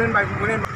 เล่นไปผมเล่น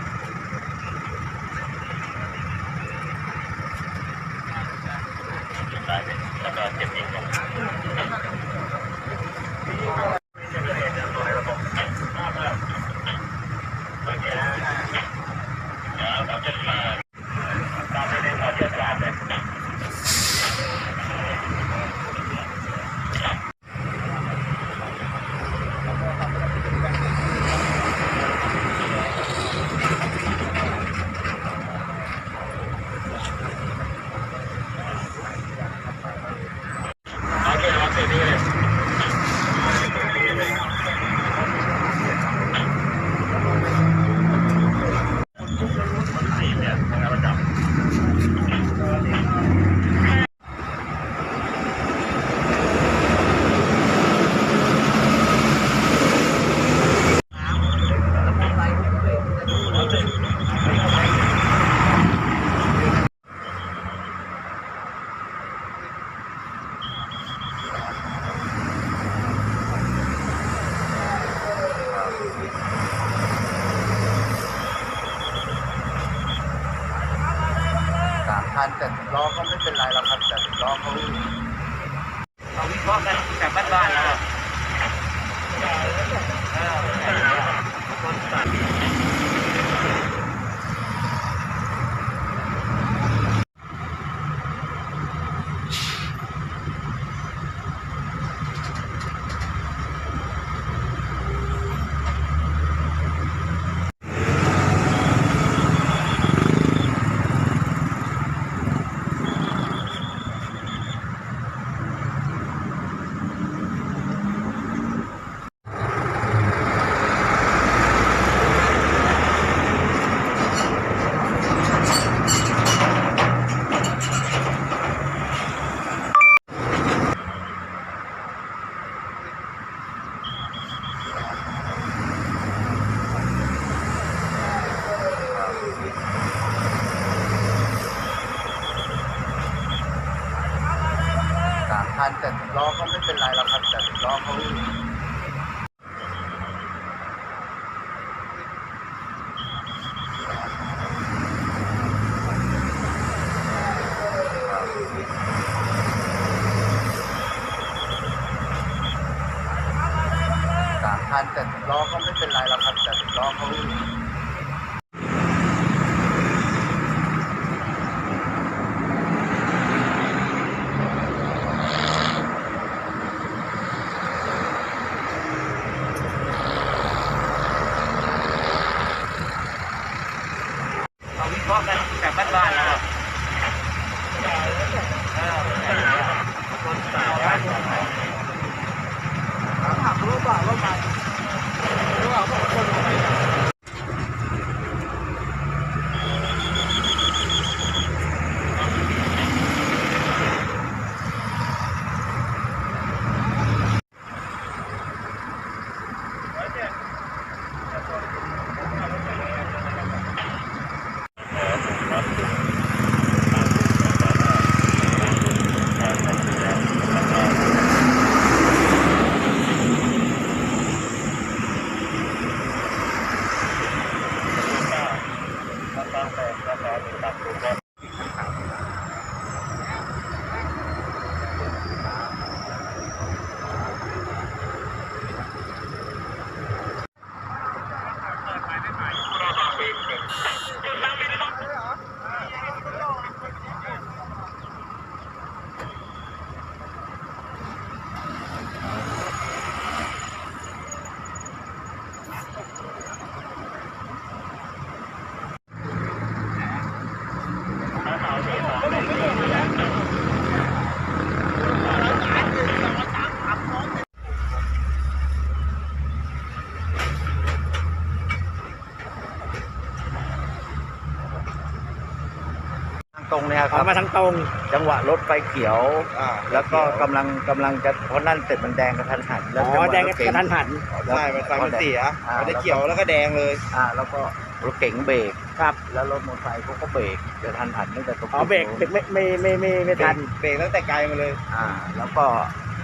ออรักบมาทางตรง จังหวะรถไฟเขียว อ่าแล้วก็กำลังกำลังจะเพราะนั่นเสร็จมันแดงกระทันหันแล้วอ๋จังหอวะแดงรกถเก๋งระทันหัน ใช่มันไฟมันเสียอ่า มันได้เขียวแล้วก็แดงเลย อ่าแล้วก็รถเก๋งเบรกครับ แล้วรถมอเตอร์ไซค์เขาก็เบรกกระทันหันตั้งแต่ตรงอ๋อเบรกเบรกไม่ไม่ไม่ไม่ไม่ทัน เบรกตั้งแต่ไกลมาเลย อ่า แล้วก็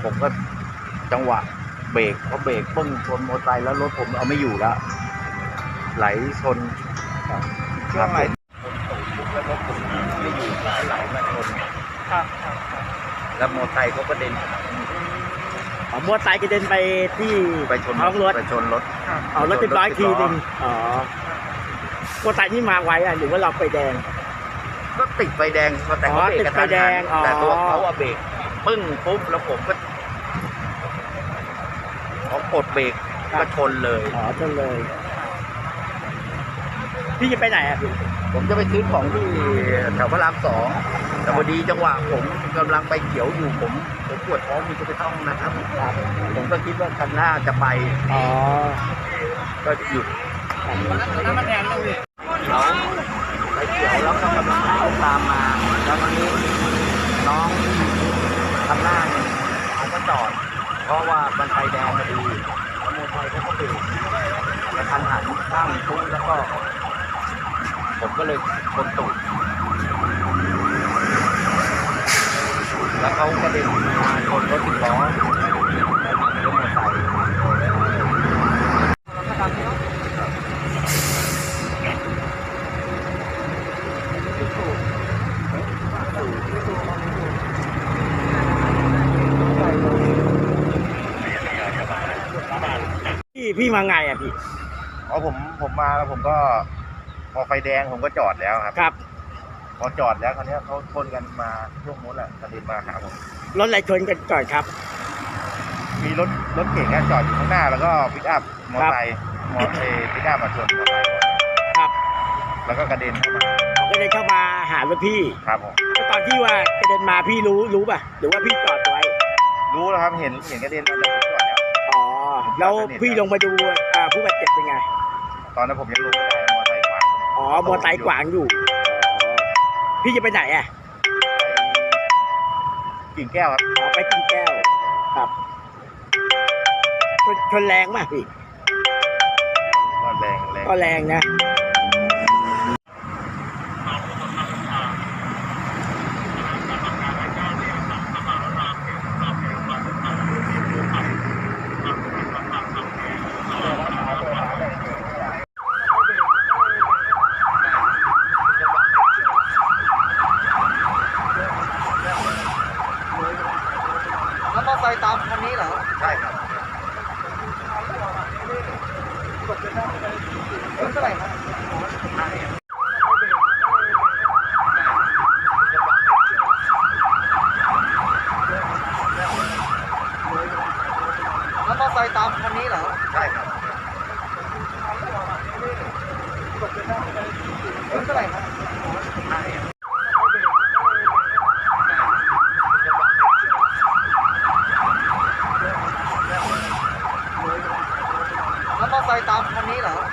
ผมก็จังหวะเบรกเขาเบรกปึ้งชนมอเตอร์ไซค์แล้วรถผมเอาไม่อยู่แล้วไหลชน ช่วงไหนแล้วรถผมไม่อยู่ไหลมาชน ครับแล้วมอเตอร์ไซค์เขาก็เด็นอ๋อมอเตอร์ไซค์กระเด็นไปที่ไปชนท้องรถไปชนรถเอารถเรียบร้อยทีหนึงอ๋อมอเตอร์ไซค์นี่มาไวอะหรือว่าเราไปแดง ก็ติดไฟแดงแต่เขาเบรกกระทันติดไฟแดหังนอ๋อ แต่ตัวเขาอะเบรกปึ้งปุ๊บแล้วผมก็เขากดเบรกก็ชนเลย อ๋อจนเลย พี่จะไปไหนอะพี่ผมจะไปซื้อของที่แถวพระรามสอง แต่พอดีจังหวะผมกำลังไปเขียวอยู่ผมผมปวดท้องมีจะไปเข้าห้องนะครับผมก็คิดว่าคันหน้าจะไปอ๋อก็หยุดน้ำมันแดงเลยเขียวไปเขียวแล้วก็กำลังเข้าตามมาแล้วทีนี้น้องคันหน้าเนี่ยเขาก็จอด เพราะว่ามันไฟแดงพอดีแล้วมอเตอร์ไซค์เขาก็เบรกกระทันหันข้างพุ่งแล้วก็ ผมก็เลยชนตูด แล้วเขาก็เด็นมาชนรถสิบล้อรถมอเตอร์ไซค์พี่พี่มาไงอะพี่ อ๋อผมผมมาแล้วผมก็พอไฟแดงผมก็จอดแล้วครับ ครับ พอจอดแล้วคราวเนี้ยเขาชนกันมาช่วงนู้นแหละกระเด็นมาหาผมรถอะไรชนกันก่อนครับ มีรถรถเก๋งอะจอดอยู่ข้างหน้า แล้วก็ปิกอัพมอเตอร์ไซค์มอเตอร์ไซค์ปิกอัพมาชนมอเตอร์ไซค์ก่อนครับ แล้วก็กระเด็นเข้ามาเขาก็เลยเข้ามาหารถพี่ครับผมก็ตอนที่ว่ากระเด็นมาพี่รู้รู้ป่ะ หรือว่าพี่จอดไว้ รู้แล้วครับเห็นเห็นกระเด็นมาจากผมจอดแล้ว อ๋อ แล้วพี่ลงมาดูอ่าผู้บาดเจ็บเป็นไง ตอนนั้นผมยังลงไม่ได้มอเตอร์ไซค์ขวางอ๋อมอเตอร์ไซค์ขวางอยู่อ๋อ พี่จะไปไหนอะไปกิ่งแก้วครับอ๋อไปกินแก้วครับชนชนแรงมากพี่ก็แรงแรงก็แรงนะ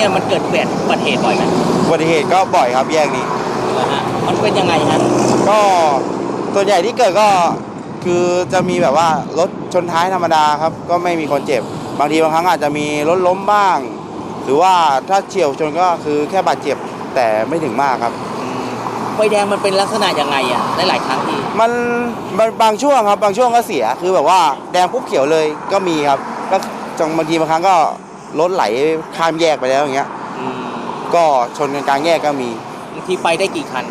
เนี่ยมันเกิดเปลี่ยนอุบัติเหตุบ่อยไหมอุบัติเหตุก็บ่อยครับแยกนี้นะฮะมันเป็นยังไงฮะก็ส่วนใหญ่ที่เกิดก็คือจะมีแบบว่ารถชนท้ายธรรมดาครับ ก็ไม่มีคนเจ็บ บางทีบางครั้งอาจจะมีรถล้มบ้าง หรือว่าถ้าเฉียวชนก็คือแค่บาดเจ็บแต่ไม่ถึงมากครับไฟแดงมันเป็นลักษณะยังไงอะหลายๆครั้งที่มันบางบางช่วงครับบางช่วงก็เสียคือแบบว่าแดงปุ๊บเขียวเลยก็มีครับก็จังบางทีบางครั้งก็ รถไหลข้ามแยกไปแล้วอย่างเงี้ย อืมก็ชนกันกลางแยกก็มี บางทีไปได้กี่คัน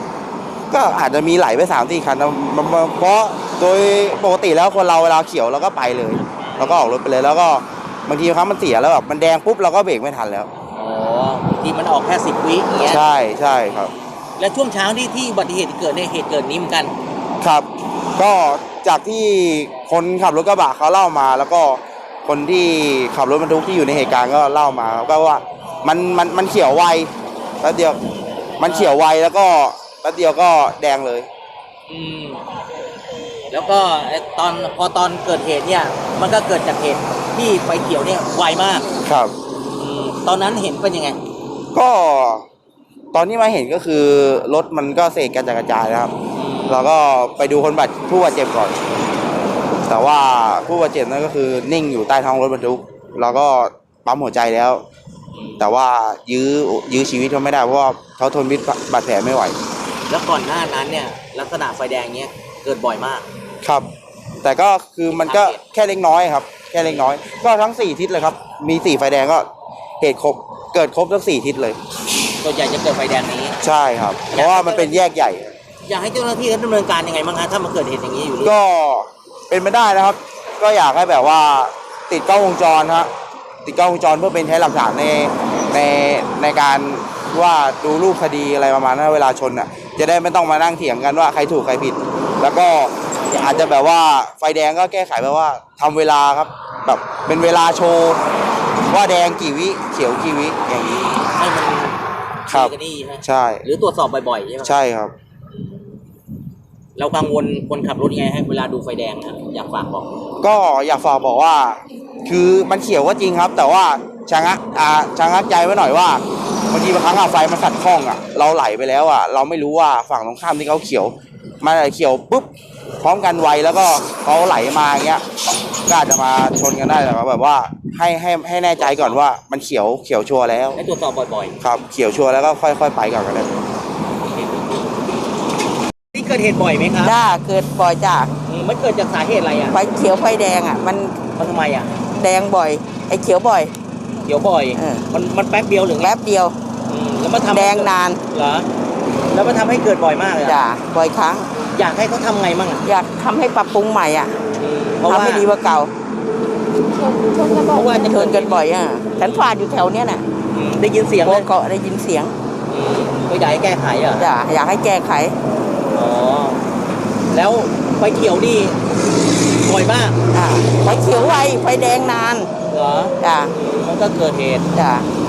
ก็อาจจะมีไหลไปสามสี่คันนะมันมันเพราะโดยปกติแล้วคนเราเวลาเขียวเราก็ไปเลยเราก็ออกรถไปเลยแล้วก็บางทีบางครั้งมันเสียแล้วแบบมันแดงปุ๊บเราก็เบรกไม่ทันแล้ว อ๋อบางทีมันออกแค่สิบวิอย่างเงี้ย ใช่ใช่ครับ และช่วงเช้าที่ที่อุบัติเหตุเกิดเนี่ยเหตุเกิดนี้เหมือนกัน ครับ ก็จากที่คนขับรถกระบะเขาเล่ามา แล้วก็ คนที่ขับรถบรรทุกที่อยู่ในเหตุการณ์ก็เล่ามาครับก็ว่ามันมันมันเขียวไวแป๊บเดียวมันเขียวไวแล้วก็แป๊บเดียวก็แดงเลย อืมแล้วก็ไอ้ตอนพอตอนเกิดเหตุเนี่ย มันก็เกิดจากเหตุที่ไฟเขียวเนี่ยไวมากครับ อืมตอนนั้นเห็นเป็นยังไง ก็ตอนที่มาเห็นก็คือรถมันก็เศษกระจายกระจายนะครับเราก็ไปดูคนบาดผู้บาดเจ็บก่อน แต่ว่าผู้บาดเจ็บนั่นก็คือนิ่งอยู่ใต้ท้องรถบรรทุกเราก็ปั๊มหัวใจแล้ว แต่ว่ายื้อยื้อชีวิตเขาไม่ได้เพราะว่าเขาทนพิษบาดแผลไม่ไหว แล้วก่อนหน้านั้นเนี่ยลักษณะไฟแดงเนี้ยเกิดบ่อยมาก ครับ แต่ก็คือมันก็แค่เล็กน้อยครับ แค่เล็กน้อย ก็ทั้งสี่ทิศเลยครับ มีสี่ไฟแดงก็เหตุครบเกิดครบทั้งสี่ทิศเลย ส่วนใหญ่จะเกิดไฟแดงนี้ ใช่ครับ เพราะว่ามันเป็นแยกใหญ่ อยากให้เจ้าหน้าที่เขาดำเนินการยังไงบ้างฮะถ้ามันเกิดเหตุอย่างนี้อยู่เรื่อยก็ เป็นไปได้นะครับ ก็อยากให้แบบว่าติดกล้องวงจรฮะติดกล้องวงจรเพื่อเป็นใช้หลักฐานในในในการว่าดูรูปคดีอะไรประมาณนั้นเวลาชนอะจะได้ไม่ต้องมานั่งเถียงกันว่าใครถูกใครผิด แล้วก็อาจจะแบบว่าไฟแดงก็แก้ไขแบบว่าทำเวลาครับแบบเป็นเวลาโชว์ว่าแดงกี่วิเขียวกี่วิอย่างนี้ให้มันครับดีกันนี่ใช่ไหมใช่ หรือตรวจสอบบ่อยๆใช่ไหม ใช่ครับ เรากังวลคนขับรถยังไงให้เวลาดูไฟแดงนะอยากฝากบอก ก็อยากฝากบอกว่า คือมันเขียวก็จริงครับ แต่ว่าชะงักอ่าชะงักใจไว้หน่อยว่าบางทีบางครั้งอะไฟมันขัดข้องอะเราไหลไปแล้วอะเราไม่รู้ว่าฝั่งตรงข้ามที่เขาเขียวมันอาจจะเขียวปุ๊บพร้อมกันไวแล้วก็เขาไหลมาอย่างเงี้ยก็อาจจะมาชนกันได้แต่ว่าแบบว่าให้ให้ให้แน่ใจก่อนว่ามันเขียวเขียวชัวร์แล้วให้ตรวจสอบบ่อยครับเขียวชัวร์แล้วก็ค่อย ๆ ไปก่อนกันเลยๆนี่ เกิดเหตุบ่อยไหมครับจ้าเกิดบ่อยจ้าอืมมันเกิดจากสาเหตุอะไรอะไฟเขียวไฟแดงอะ มันมันทำไมอะแดงบ่อย ไอ้เขียวบ่อย เขียวบ่อย เออ มันมันแป๊บเดียวหรือไงแป๊บเดียว อืมแล้วมันทำให้แดงนานเหรอแล้วมันทำให้เกิดบ่อยมากเลยอะจ้าบ่อยครั้ง อยากให้เขาทำไงมั่งอะอยากทำให้ปรับปรุงใหม่อะอืมเพราะว่าทำให้ดีกว่าเก่าเพราะว่าจะชเกินดกันบ่อยอะฉันฟาดอยู่แถวเนี้ยน่ะอืมได้ยินเสียงโบเลยเกาะได้ยินเสียงอืมก็อยากให้แก้ไขอะจ้าอยากให้แก้ไข อ๋อ แล้วไฟเขียวนี่บ่อยมากจ้าไฟเขียวไวไฟแดงนานเหรอ จ้าอืมมันก็เกิดเหตุ จ้าเออ